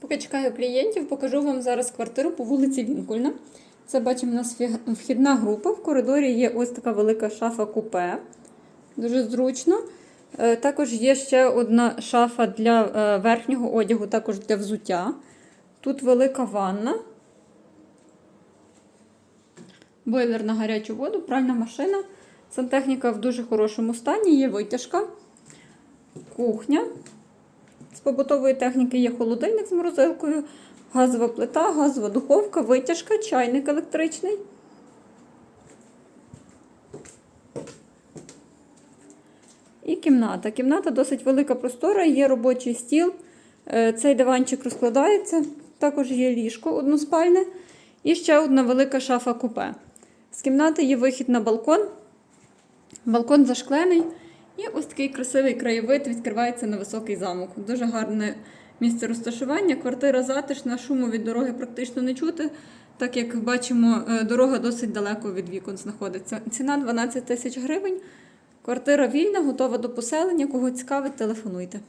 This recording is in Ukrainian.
Поки чекаю клієнтів, покажу вам зараз квартиру по вулиці Лінкольна. Це бачимо у нас вхідна група. В коридорі є ось така велика шафа купе. Дуже зручно. Е, Також є ще одна шафа для е, верхнього одягу, також для взуття. Тут велика ванна. Бойлер на гарячу воду, пральна машина. Сантехніка в дуже хорошому стані, є витяжка, кухня. З побутової техніки є холодильник з морозилкою, газова плита, газова духовка, витяжка, чайник електричний. І кімната. Кімната досить велика простора, є робочий стіл. Е, Цей диванчик розкладається. Також є ліжко односпальне і ще одна велика шафа купе. З кімнати є вихід на балкон. Балкон зашклений. І ось такий красивий краєвид відкривається на високий замок. Дуже гарне місце розташування. Квартира затишна, шуму від дороги практично не чути. Так як бачимо, е, дорога досить далеко від вікон знаходиться. Ціна 12 тисяч гривень. Квартира вільна, готова до поселення. Кого цікавить, телефонуйте.